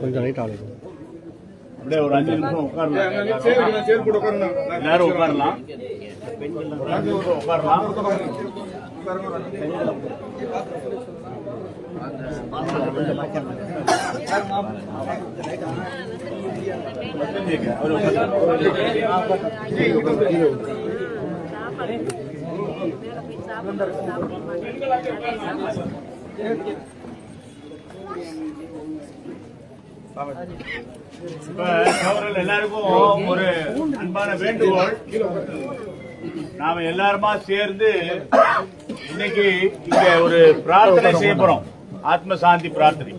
கொஞ்சம் லைட் ஆகுது அப்படியே ஒரு அஞ்சு நிமிஷம் உட்காரலாம் எல்லாரும் உட்காரலாம் ஒரு அஞ்சு நிமிஷம் உட்காரலாம் அவரு இப்ப அவர்கள் எல்லாருக்கும் ஒரு அன்பான வேண்டுகோள். நாம எல்லாருமா சேர்ந்து இன்னைக்கு இங்க ஒரு பிரார்த்தனை செய்ய போறோம். ஆத்ம சாந்தி பிரார்த்தனை.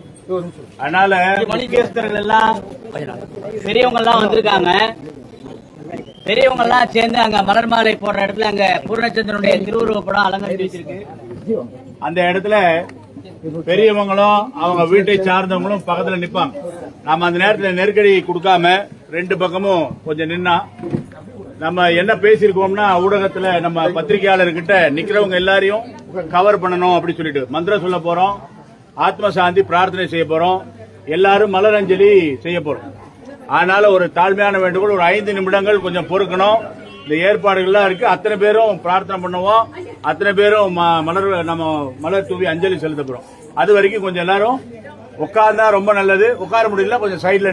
அதனால முக்கியஸ்தர்கள் எல்லாம் பெரியவங்க எல்லாம் வந்திருக்காங்க. பெரியவங்க எல்லாம் சேர்ந்து அங்க மலர் மாலை போடுற இடத்துல அங்க பூர்ணச்சந்திரனுடைய திருவுருவ படம் அலங்கரித்து வச்சிருக்கு. அந்த இடத்துல பெரியவங்களும் அவங்க வீட்டை சார்ந்தவங்களும் பக்கத்துல நிப்பாங்க. நாம அந்த நேரத்துல நெருக்கடி கொடுக்காம ரெண்டு பக்கமும் கொஞ்சம் நின்னா நம்ம என்ன பேசியிருக்கோம்னா ஊடகத்துல நம்ம பத்திரிகையாளர்கிட்ட நிக்கிறவங்க எல்லாரையும் கவர் பண்ணணும் அப்படின்னு சொல்லிட்டு மந்திரம் சொல்ல போறோம். ஆத்ம சாந்தி பிரார்த்தனை செய்ய போறோம். எல்லாரும் மலரஞ்சலி செய்ய போறோம். அதனால ஒரு தாழ்மையான வேண்டுகோள் ஒரு ஐந்து நிமிடங்கள் கொஞ்சம் பொறுக்கணும். இந்த ஏற்பாடுகள்லாம் இருக்கு. அத்தனை பேரும் பிரார்த்தனை பண்ணுவோம். அத்தனை பேரும் ம- மலர் நம்ம மலர் தூவி அஞ்சலி செலுத்த போறோம். அது வரைக்கும் கொஞ்சம் எல்லாரும் உட்கார்ந்தா ரொம்ப நல்லது. உட்கார முடியல கொஞ்சம் சைடுல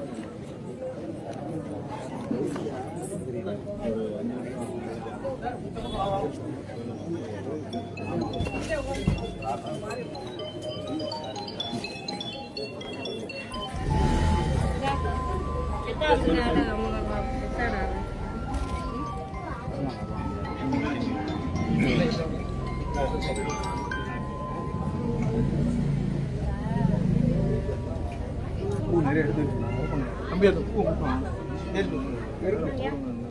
내려야 돼. 한번 내려도 내려도 내려도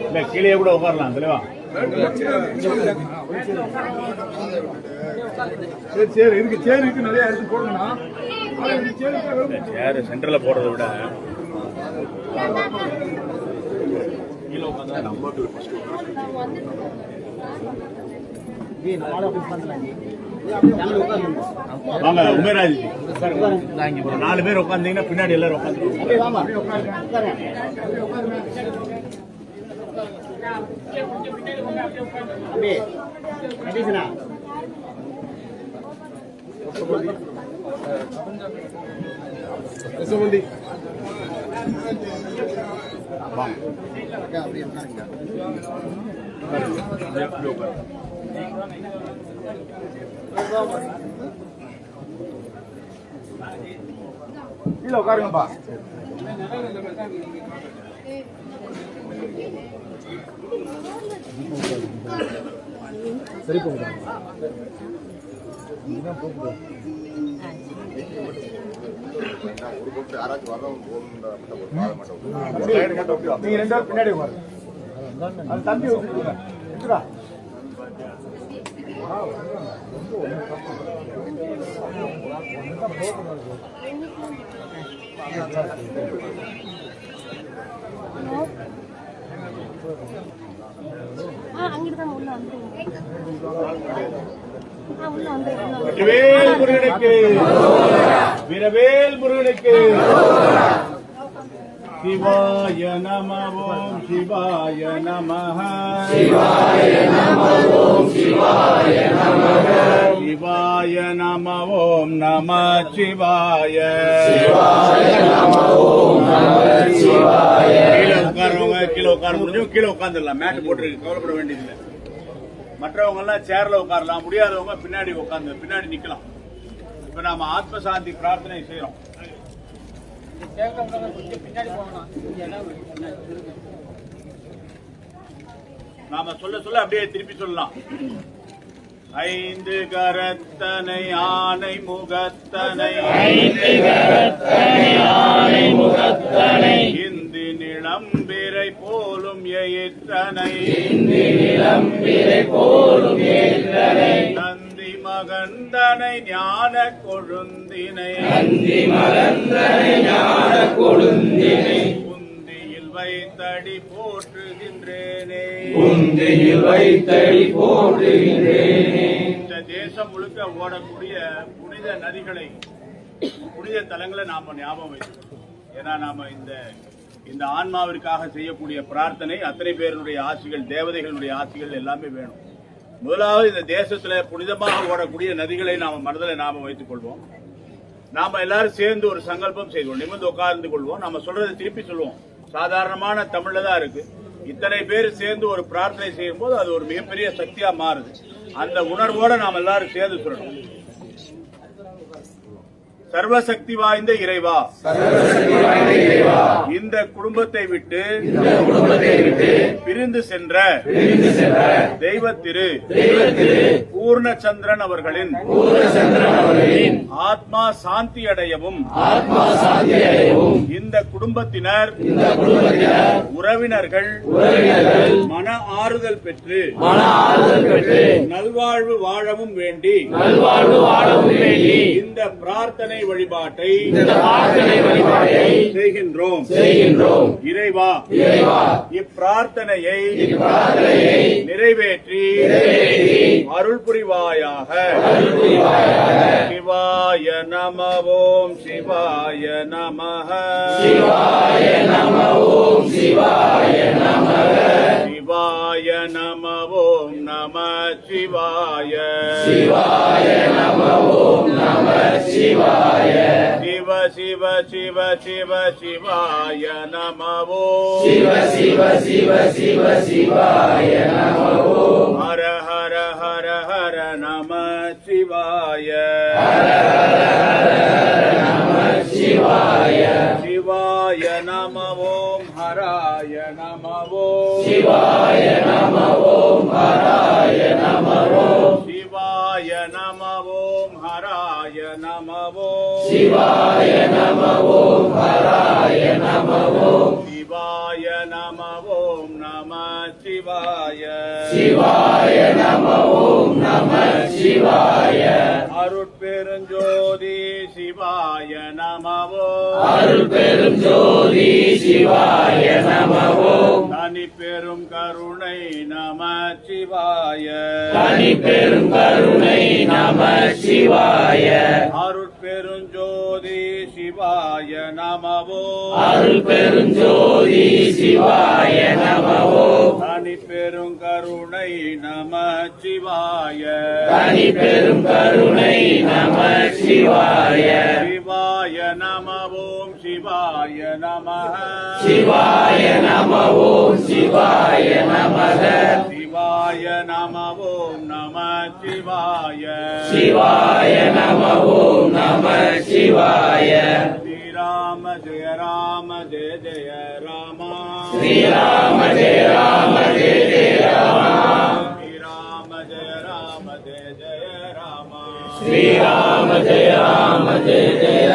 இல்ல கீழே கூட உட்காரலாம் தெளிவா சரி சரி இருக்கு சேர் இருக்கு நிறைய எடுத்து போடணும்னா. சேர் சென்டர்ல போடுறதை விட கீழே உட்கார்ந்தா நம்ம வாங்க உமேராஜ். ஒரு நாலு பேர் உட்காந்தீங்கன்னா பின்னாடி எல்லாரும் உட்காந்து அப்படியே யசோமந்தி கீழே உட்காருங்கப்பா சரி போகுதா நீங்க ரெண்டு பேரும் பின்னாடி உட்காருங்க அது தம்பி ஆ அங்கிட்டு தான் உள்ள வந்துருவோம் வீரவேல் முருகனுக்கு. शिवाय नम ओम शिवाय नम। शिवाय नम ओम शिवाय नम शिवाय। नम ओम नम शिवाय शिवाय नम ओम नम शिवाय கீழே உட்கார்றவங்க கீழே உட்கார முடிஞ்சவங்க கிலோ உட்காந்துடலாம் மேட் போட்டுருக்கு கவலைப்பட வேண்டியதில்லை. மற்றவங்க எல்லாம் சேர்ல உட்காரலாம். முடியாதவங்க பின்னாடி உட்காந்து பின்னாடி நிக்கலாம். இப்ப நாம ஆத்மசாந்தி பிரார்த்தனை செய்யறோம் நாம சொல்ல சொல்ல அப்படியே திருப்பி சொல்லலாம். ஐந்து கரத்தனை ஆனை முகத்தனை. ஐந்து கரத்தனை ஆனை முகத்தனை. இந்தி நிளம்பிரை போலும் எயிற்றனை. இந்தி நிளம்பிரை போலும் எயிற்றனை. மகந்தனை ஞான கொழுந்தினை. நந்தி மகந்தனை ஞான கொழுந்தினை குந்தியில் வைத்தடி போற்றுகின்றேனே. குந்தியில் வைத்தடி போற்றுகின்றேனே. இந்த தேசம் முழுக்க ஓடக்கூடிய புனித நதிகளை புனித தலங்களை நாம ஞாபகம் வைக்கணும் ஏன்னா நாம இந்த இந்த ஆன்மாவிற்காக செய்யக்கூடிய பிரார்த்தனை அத்தனை பேருடைய ஆசிகள் தேவதைகளுடைய ஆசிகள் எல்லாமே வேணும். முதலாவது இந்த தேசத்துல புனிதமாக ஓடக்கூடிய நதிகளை நாம மனதில் நாம வைத்துக் கொள்வோம். நாம எல்லாரும் சேர்ந்து ஒரு சங்கல்பம் செய்வோம் நிமிர்ந்து உட்கார்ந்து கொள்வோம். நம்ம சொல்றதை திருப்பி சொல்லுவோம் சாதாரணமான தமிழ்ல தான் இருக்கு. இத்தனை பேர் சேர்ந்து ஒரு பிரார்த்தனை செய்யும் போது அது ஒரு மிகப்பெரிய சக்தியா மாறுது. அந்த உணர்வோட நாம் எல்லாரும் சேர்ந்து சொல்லணும். சர்வசக்தி வாய்ந்த இறைவா. இந்த குடும்பத்தை விட்டு பிரிந்து சென்ற தெய்வத்திரு பூர்ணச்சந்திரன் அவர்களின் ஆத்மா சாந்தி அடையவும் இந்த குடும்பத்தினர் உறவினர்கள் மன ஆறுதல் பெற்று நல்வாழ்வு வாழவும் வேண்டி இந்த பிரார்த்தனை வழிபாட்டை செய்கின்றோம். செய்கின்றோம். இறைவா இப்பிரார்த்தனையை நிறைவேற்றி அருள் புரிவாயாக சிவாய நம ஓம் சிவாய நம சிவாய நம ஓம் சிவாய நம சிவாய நம ஓம் நம சிவாய சிவாய நம ஓம் நம சிவாய சிவ சிவ சிவ சிவ சிவாய நம ஓம் சிவ சிவ சிவ சிவ சிவாய நம ஓம் ஹர ஹர ஹர ஹர நம சிவாய சிவாய ஹராய நமவோ சிவாய நமவோம் ஹராய நமவோம் சிவாய நமவோம் ஹராய நமவோம் சிவாய நமவோம் ஹராய நமவோம் சிவாய நமவோம் நம சிவாய சிவாய நமவோம் நம சிவாய அருள் பெரும் ஜோதி சிவாய நம ஓம் தனி பெரும் கருணை நம சிவாய தனி பெரும் கருணை நம சிவாய அருட்பெருஞ்சோதி சிவாய நமவோ. அருள் பெரும் ஜோதி சிவாய நம ஓம் தனி பெரும் கருணை நம சிவாய தனி பெரும் கருணை நம சிவாய சிவாய நமவோம் சிவாய நம சிவாய நம ஓம் சிவாய நமக சிவாய நமவோம் நம சிவாய சிவாய நம ஓம் நம சிவாய ஸ்ரீராம ஜெய ராம ஜெய ஜெய ராம ஸ்ரீராம ஜெய ராம ஜெய ஜெய ராம ஸ்ரீராம ஜெய ராம ஜெய ஜெய ராம ஸ்ரீராம ஜெய ராம ஜெய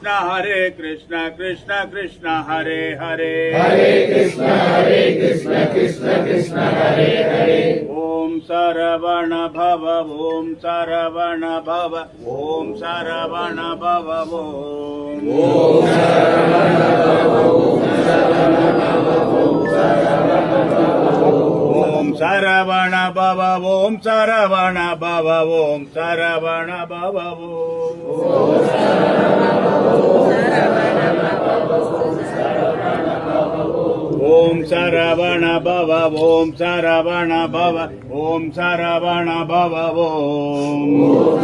कृष्ण हरे कृष्ण कृष्ण कृष्ण हरे हरे। हरे कृष्ण हरे कृष्ण कृष्ण कृष्ण हरे हरे। ओम सरवण भव ओम सरवण भव ओम सरवण भव ओम। ஓம் சரவண பவ ஓம் சரவண பவ ஓம் சரவண பவ ஓம். ஓம் சரவண பவ ஓம் சரவண பவ ஓம் சரவண பவ ஓம். ஓம்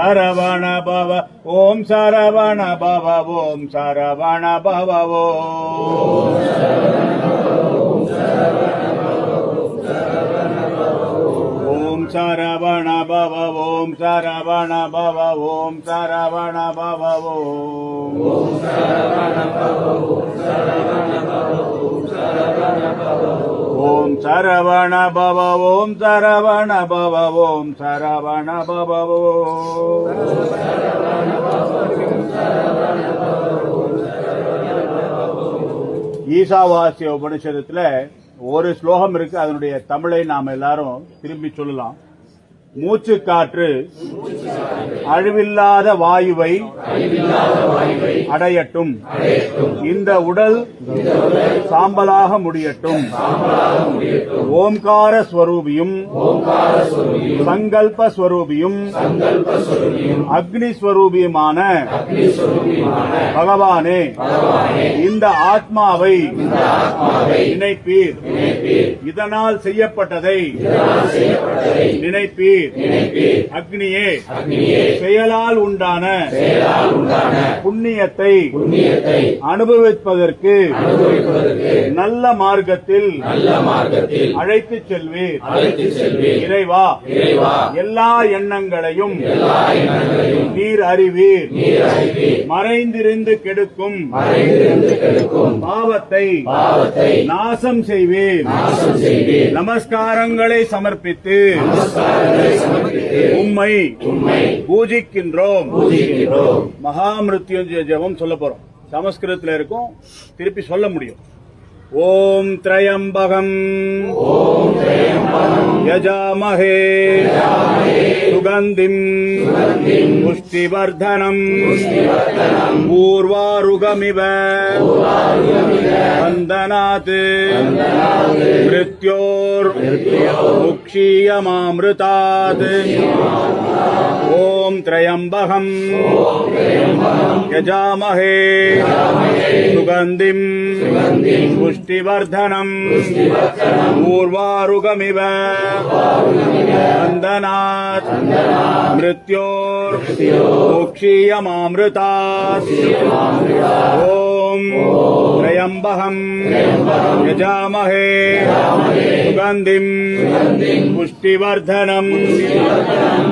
சரவண பவ ஓம் சரவண பவ ஓம் சரவண பவ ஓம் சரவண பவ ஓம் சரவண பவ ஓம் சரவண பவ ஓம் ஓம் சரவண பவ ஓம் சரவண பவ ஓம் சரவண பவ ஈசாவாசிய உபனிஷதத்துல ஒரு ஸ்லோகம் இருக்கு. அதனுடைய தமிழை நாம் எல்லாரும் திரும்பி சொல்லலாம். மூச்சு காற்று அழிவில்லாத வாயுவை அடையட்டும். இந்த உடல் சாம்பலாக முடியட்டும். ஓம்கார ஸ்வரூபியும் சங்கல்ப ஸ்வரூபியும் அக்னி ஸ்வரூபியுமான பகவானே இந்த ஆத்மாவை நினைப்பீர். இதனால் செய்யப்பட்டதை நினைப்பீர். அக்னியே. செயலால் உண்டான. புண்ணியத்தை. அனுபவிப்பதற்கு. நல்ல மார்க்கத்தில். அழைத்துச் செல்வீர். இறைவா. எல்லா எண்ணங்களையும். நீர் அறிவீர். மறைந்திருந்து கெடுக்கும். பாவத்தை. நாசம் செய்வீர். நமஸ்காரங்களை சமர்ப்பித்து. உம்மை பூஜிக்கின்றோம். மகாமிருத்யுஞ்சய ஜெபம் சொல்ல போறோம். சமஸ்கிருதத்துல இருக்கும். திருப்பி சொல்ல முடியும். ஓம் திரையம்பகம். யஜாமஹே सुगन्धिम् पुष्टिवर्धनम् पूर्वारुगमिव। मृत्यो मुक्षीयृता ओं त्रयंबह यजामहे। सुगंधि पुष्टिवर्धनम् पूर्वारुगमिव। वंदना வந்தனாத் மிருத்யோர் ஓம் திரையம்பகம் யஜாமஹே சுகந்திம் புஷ்டிவர்தனம்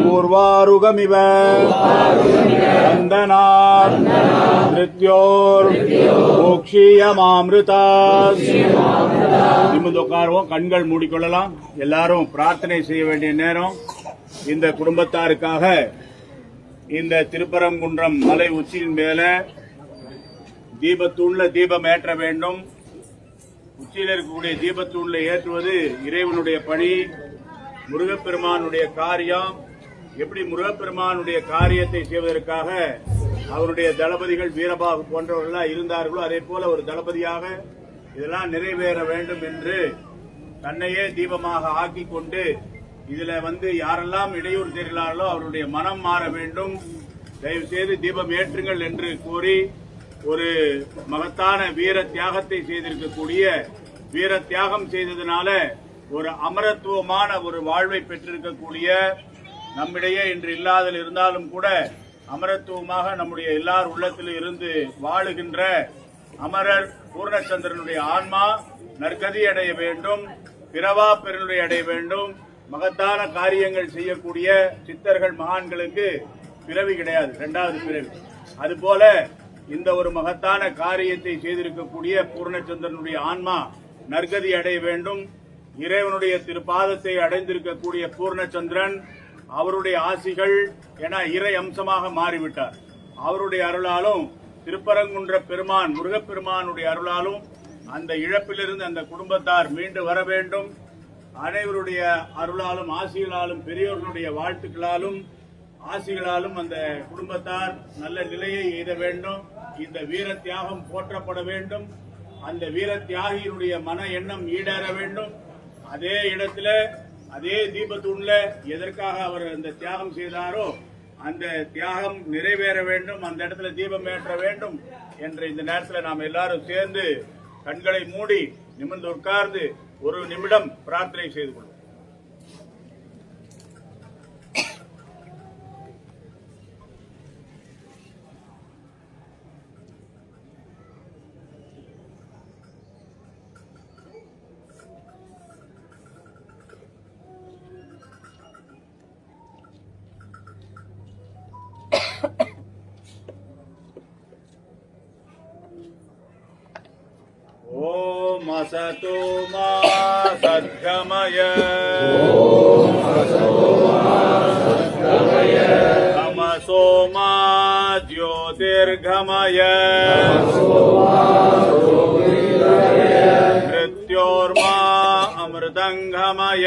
பூர்வாருகமிவ வந்தனாத் மிருத்யோர் மோக்ஷீயமாமிருதாத் நிமிந்து உட்காருவோம் கண்கள் மூடிக்கொள்ளலாம். எல்லாரும் பிரார்த்தனை செய்ய வேண்டிய நேரம். இந்த குடும்பத்தாருக்காக இந்த திருப்பரங்குன்றம் மலை உச்சியின் மேல தீபத்தூண்ல தீபம் ஏற்ற வேண்டும். உச்சியில் இருக்கக்கூடிய தீபத்தூண்ல ஏற்றுவது இறைவனுடைய பணி முருகப்பெருமானுடைய காரியம். எப்படி முருகப்பெருமானுடைய காரியத்தை செய்வதற்காக அவருடைய தளபதிகள் வீரபாகு போன்றவர்களா இருந்தார்களோ அதே போல ஒரு தளபதியாக இதெல்லாம் நிறைவேற வேண்டும் என்று தன்னையே தீபமாக ஆக்கிக் கொண்டு இதுல வந்து யாரெல்லாம் இடையூறு செய்கிறார்களோ அவருடைய மனம் மாற வேண்டும். தயவு செய்து தீபம் ஏற்றுங்கள் என்று கூறி ஒரு மகத்தான வீர தியாகத்தை செய்திருக்கக்கூடிய வீர தியாகம் செய்ததுனால ஒரு அமரத்துவமான ஒரு வாழ்வை பெற்றிருக்கக்கூடிய நம்மிடையே இன்று இல்லாதல் இருந்தாலும் கூட அமரத்துவமாக நம்முடைய எல்லார் உள்ளத்தில் இருந்து வாழுகின்ற அமரர் பூர்ணச்சந்திரனுடைய ஆன்மா நற்கதி அடைய வேண்டும் பிறவா பெருளுடைய அடைய வேண்டும். மகத்தான காரியங்கள் செய்யக்கூடிய சித்தர்கள் மகான்களுக்கு பிறவி கிடையாது இரண்டாவது பிறவி. அதுபோல இந்த ஒரு மகத்தான காரியத்தை செய்திருக்கக்கூடிய பூர்ணச்சந்திரனுடைய ஆன்மா நற்கதி அடைய வேண்டும். இறைவனுடைய திருப்பாதத்தை அடைந்திருக்கக்கூடிய பூர்ணச்சந்திரன் அவருடைய ஆசிகள் என இறை அம்சமாக மாறிவிட்டார். அவருடைய அருளாலும் திருப்பரங்குன்ற பெருமான் முருகப்பெருமானுடைய அருளாலும் அந்த இழப்பிலிருந்து அந்த குடும்பத்தார் மீண்டு வர வேண்டும். அனைவருடைய அருளாலும் ஆசிகளாலும் பெரியோர்களுடைய வாழ்த்துக்களாலும் ஆசிகளாலும் அந்த குடும்பத்தார் நல்ல நிலையை எய்த வேண்டும். இந்த வீர தியாகம் போற்றப்பட வேண்டும். அந்த வீர தியாகியினுடைய மன எண்ணம் ஈடேற வேண்டும். அதே இடத்துல அதே தீபத்தூண்ல எதற்காக அவர் அந்த தியாகம் செய்தாரோ அந்த தியாகம் நிறைவேற வேண்டும். அந்த இடத்துல தீபம் ஏற்ற வேண்டும் என்ற இந்த நேரத்தில் நாம் எல்லாரும் சேர்ந்து கண்களை மூடி நிமிர்ந்து உட்கார்ந்து ஒரு நிமிடம் பிரார்த்தனை செய்து கொள்வோம். ஓ அசதோ மா शमय तमसो मा ज्योतिर्घमय मृत्योर्मा अमृतंगमय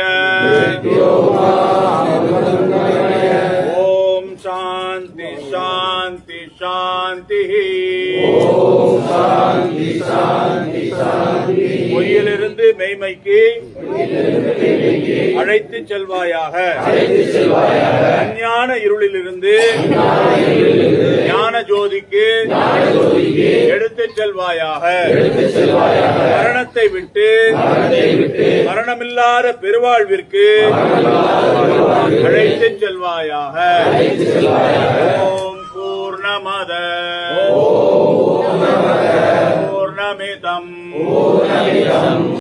பொய்யிலிருந்து மெய்மைக்கு அழைத்து செல்வாயாக. அஞ்ஞான இருளிலிருந்து ஞான ஜோதிக்கு எடுத்து செல்வாயாக. மரணத்தை விட்டு மரணமில்லாத பெருவாழ்விற்கு அழைத்து செல்வாயாக. ஓம் பூர்ணமத பூர்ணமிதம்.